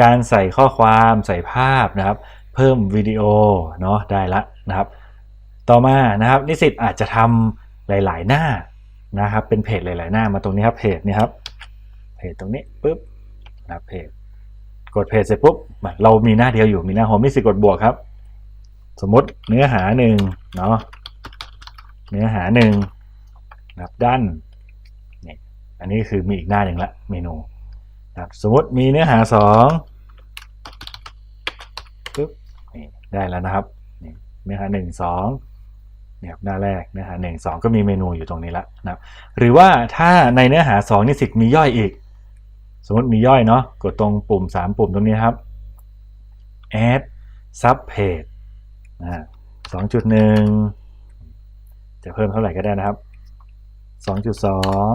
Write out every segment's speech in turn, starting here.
การใส่ข้อความใส่ภาพนะครับ เพิ่มวิดีโอเนาะได้ละนะครับ ต่อมานะครับนิสิตอาจจะทำหลาย ๆ หน้านะครับเป็นเพจหลาย ๆ หน้ามาตรงนี้ครับเพจนี่ครับเพจตรงนี้ปุ๊บนะครับเพจกดเพจเสร็จปุ๊บเรามีหน้าเดียวอยู่มีหน้าโฮมนิสิตกดบวกครับ สมมติเนื้อหาหนึ่งเนาะเนื้อหาหนึ่งนะครับด้านนี่อันนี้คือมีอีกหน้าหนึ่งละเมนู ครับสมมติมีเนื้อหาสองปุ๊บนี่ได้แล้วนะครับเนื้อหาหนึ่งสองเนี่ยครับหน้าแรกเนื้อหาหนึ่งสองก็มีเมนูอยู่ตรงนี้ละนะครับหรือว่าถ้าในเนื้อหาสองนิสิตมีย่อยอีก สมมติมีย่อยเนาะกดตรงปุ่ม 3 ปุ่มตรงนี้ครับ add sub page สองจุดหนึ่งจะเพิ่มเท่าไหร่ก็ได้นะครับสองจุดสอง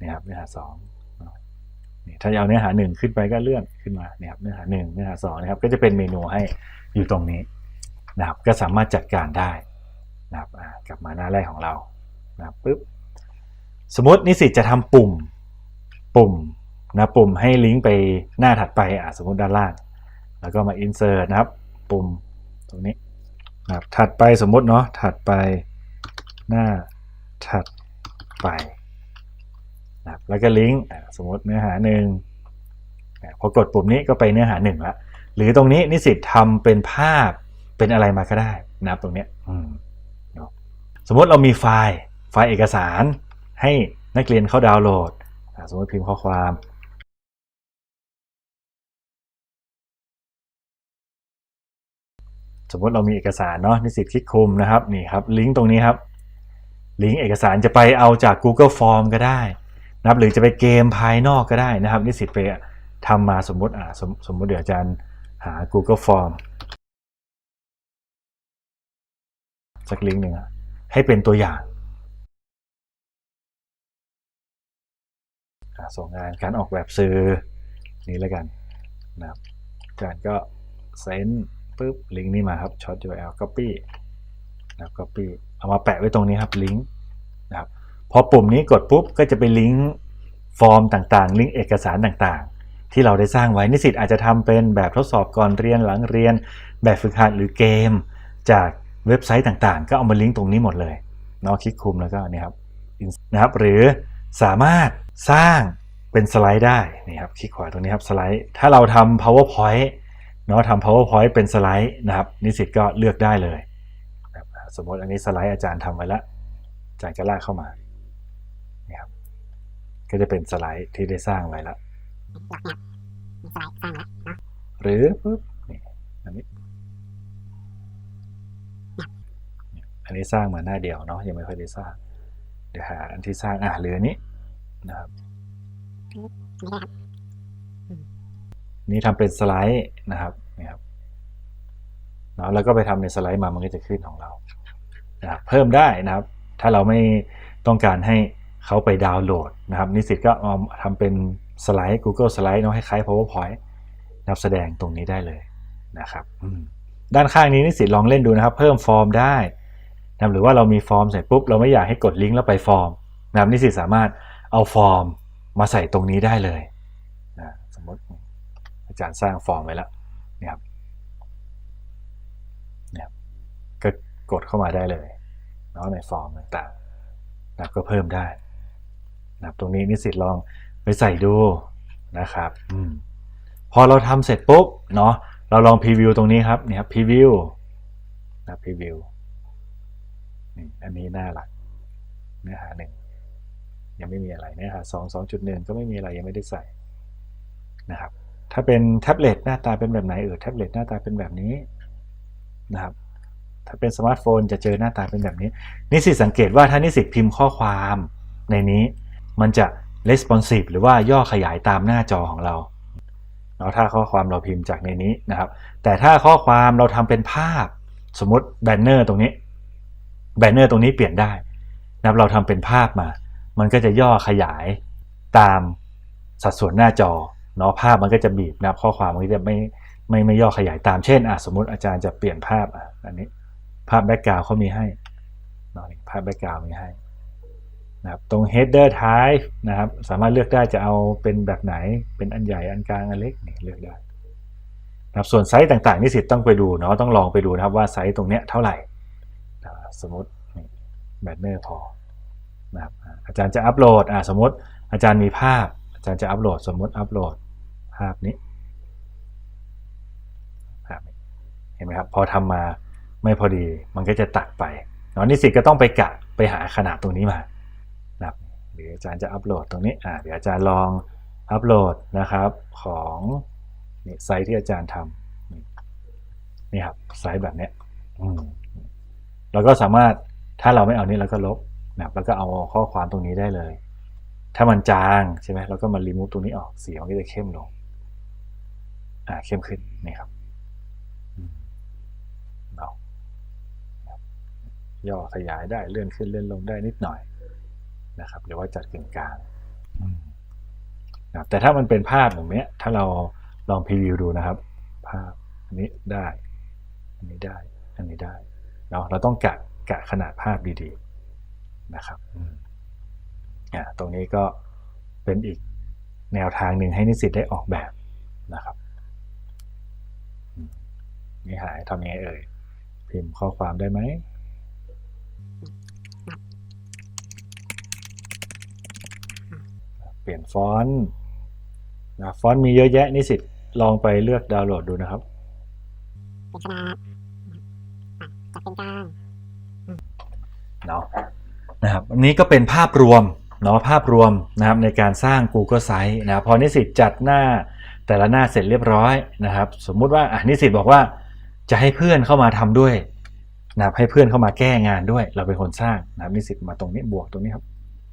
นี่ครับเนื้อหาสอง ถ้าเอาเนื้อหาหนึ่งขึ้นไปก็เลื่อนขึ้นมาเนี่ยครับเนื้อหาหนึ่งเนื้อหาสองนะครับก็จะเป็นเมนูให้อยู่ตรงนี้นะครับก็สามารถจัดการได้นะครับกลับมาหน้าแรกของเรานะปุ๊บสมมตินิสิตจะทำปุ่มปุ่มนะปุ่มให้ลิงก์ไปหน้าถัดไปอะสมมติด้านล่าง แล้วก็มา insert นะครับ ปุ่มตรงนี้นะครับถัดไปสมมติเนาะถัดไปหน้าถัดไป แล้วก็ลิงก์สมมติเนื้อหาหนึ่งพอกดปุ่มนี้ก็ไปเนื้อหาหนึ่งละหรือตรงนี้นิสิตทำเป็นภาพเป็นอะไรมาก็ได้นะครับตรงเนี้ยสมมติเรามีไฟล์ไฟล์เอกสารให้นักเรียนเขาดาวน์โหลด สมมติพิมพ์ข้อความสมมติเรามีเอกสารเนาะนิสิตคลิกคุมนะครับนี่ครับลิงก์ตรงนี้ครับ ลิงก์เอกสารจะไปเอาจาก Google Form ก็ได้ นะครับหรือจะไปเกมภายนอกก็ได้นะครับนิสิตไปทำมาสมมติอ่าสมสมมติเดี๋ยวอาจารย์หา Google Form สักลิงก์หนึ่งอะให้เป็นตัวอย่างส่งงานการออกแบบสื่อนี้แล้วกันนะครับอาจารย์ก็เซนปุ๊บลิงก์นี่มาครับช็อต URL copy นะครับ copy เอามาแปะไว้ตรงนี้ครับลิงก์นะครับ พอปุ่มนี้กดปุ๊บก็จะไปลิงก์ฟอร์มต่างๆ ลิงก์เอกสารต่างๆ ที่เราได้สร้างไว้นิสิตอาจจะทำเป็นแบบทดสอบก่อนเรียนหลังเรียน แบบฝึกหัดหรือเกม จากเว็บไซต์ต่างๆ ก็เอามาลิงก์ตรงนี้หมดเลยเนาะคลิกคุมแล้วก็นี่ครับนะครับหรือสามารถสร้างเป็นสไลด์ได้นี่ครับคลิกขวาตรงนี้ครับสไลด์ถ้าเราทำ powerpoint เนาะทำ powerpoint เป็นสไลด์นะครับนิสิตก็เลือกได้เลย สมมติอันนี้สไลด์อาจารย์ทำไว้แล้วอาจารย์ก็ลากเข้ามา ก็จะเป็นสไลด์ที่ได้สร้างไว้แล้วหรือปุ๊บนี่อันนี้ อันนี้สร้างมาหน้าเดียวเนาะยังไม่ค่อยได้สร้าง เดี๋ยวหาอันที่สร้างอะเหลืออันนี้นะครับนี่ทำเป็นสไลด์นะครับนี่ครับเนาะแล้วก็ไปทำในสไลด์มามันก็จะขึ้นของเรานะครับเพิ่มได้นะครับ ถ้าเราไม่ต้องการให้ เขาไปดาวน์โหลดนะครับ นิสิตก็เอาทำเป็นสไลด์ Google สไลด์เนาะให้คล้าย PowerPoint นับแสดงตรงนี้ได้เลยนะครับด้านข้างนี้นิสิตลองเล่นดูนะครับ เพิ่มฟอร์มได้นะหรือว่าเรามีฟอร์มเสร็จปุ๊บเราไม่อยากให้กดลิงก์แล้วไปฟอร์มนะครับนิสิตสามารถเอาฟอร์มมาใส่ตรงนี้ได้เลยนะสมมติอาจารย์สร้างฟอร์มไว้แล้วเนี่ยครับนี่ยครับก็กดเข้ามาได้เลยเนาะในฟอร์มต่างๆนะก็เพิ่มได้ นะครับตรงนี้นิสิตลองไปใส่ดูนะครับอมพอเราทำเสร็จปุ๊บเนาะเราลองพรีวิวตรงนี้ครับเนี่ยครับพรีวิวนะพรีวิวนี่อันนี้หน้าหลัก เนื้อหาหนึ่งยังไม่มีอะไรเนื้อหาสองสองจุดหนึ่งก็ไม่มีอะไรยังไม่ได้ใส่นะครับถ้าเป็นแท็บเล็ตหน้าตาเป็นแบบไหนเออแท็บเล็ตหน้าตาเป็นแบบนี้นะครับถ้าเป็นสมาร์ทโฟนจะเจอหน้าตาเป็นแบบนี้ นิสิตสังเกตว่าถ้านิสิตพิมพ์ข้อความในนี้ มันจะ responsive หรือว่าย่อขยายตามหน้าจอของเราเนาะถ้าข้อความเราพิมพ์จากในนี้นะครับ แต่ถ้าข้อความเราทำเป็นภาพ สมมติแบนเนอร์ตรงนี้แบนเนอร์ตรงนี้เปลี่ยนได้นะครับเราทำเป็นภาพมา มันก็จะย่อขยายตามสัดส่วนหน้าจอเนาะภาพมันก็จะบีบนะครับข้อความมันก็จะไม่ไม่ไม่ย่อขยายตามเช่นอะสมมติอาจารย์จะเปลี่ยนภาพอะอันนี้ภาพแบ็กกราวเขามีให้เนาะภาพแบ็กกราวมีให้ นะครับตรง header type นะครับสามารถเลือกได้จะเอาเป็นแบบไหนเป็นอันใหญ่อันกลางอันเล็กนี่เลือกได้นะครับส่วนไซส์ต่างๆนิสิตต้องไปดูเนาะต้องลองไปดูนะครับว่าไซส์ตรงเนี้ยเท่าไหร่สมมติแบนเนอร์พอนะครับอาจารย์จะอัปโหลดอ่าสมมติอาจารย์มีภาพ อาจารย์จะอัปโหลดสมมติอัปโหลดภาพนี้ภาพนี้เห็นไหมครับพอทำมาไม่พอดีมันก็จะตัดไปเนาะนิสิตก็ต้องไปกะไปหาขนาดตรงนี้มา นะครับหรืออาจารย์จะอัปโหลดตรงนี้อ่าเดี๋ยวอาจารย์ลองอัปโหลดนะครับของนี่ไซต์ที่อาจารย์ทำนี่ครับไซต์แบบเนี้ยอืมเราก็สามารถถ้าเราไม่เอานี้เราก็ลบนะครับแล้วก็เอาข้อความตรงนี้ได้เลย ถ้ามันจางใช่ไหมเราก็มารีมูฟตรงนี้ออกสีมันก็จะเข้มลงอ่าเข้มขึ้นนี่ครับเนาะครับย่อขยายได้เลื่อนขึ้นเลื่อนลงได้นิดหน่อย นะครับหรือว่าจัดกึ่งกลางนะครับแต่ถ้ามันเป็นภาพแบบเนี้ย ถ้าเราลองพรีวิวดูนะครับ ภาพอันนี้ได้ อันนี้ได้ อันนี้ได้เนาะเราต้องกะกะขนาดภาพดีๆนะครับอ่าตรงนี้ก็เป็นอีกแนวทางหนึ่งให้นิสิตได้ออกแบบนะครับนี่หายทำยังไงเอ่ยพิมพ์ข้อความได้ไหม เป ลี่ยนฟอนต์นะฟอนต์มีเยอะแยะนิสิตลองไปเลือกดาวน์โหลดดูนะครับเป็นขนาดจัดเป็นกลางเนาะนะครับอันนี้ก็เป็นภาพรวมเนาะภาพรวมนะครับในการสร้าง Google Site นะพอนิสิตจัดหน้าแต่ละหน้าเสร็จเรียบร้อยนะครับ สมมุติว่าอะนิสิตบอกว่าจะให้เพื่อนเข้ามาทำด้วยนะครับให้เพื่อนเข้ามาแก้งานด้วย เราเป็นคนสร้างนะครับนิสิตมาตรงนี้บวกตรงนี้ครับ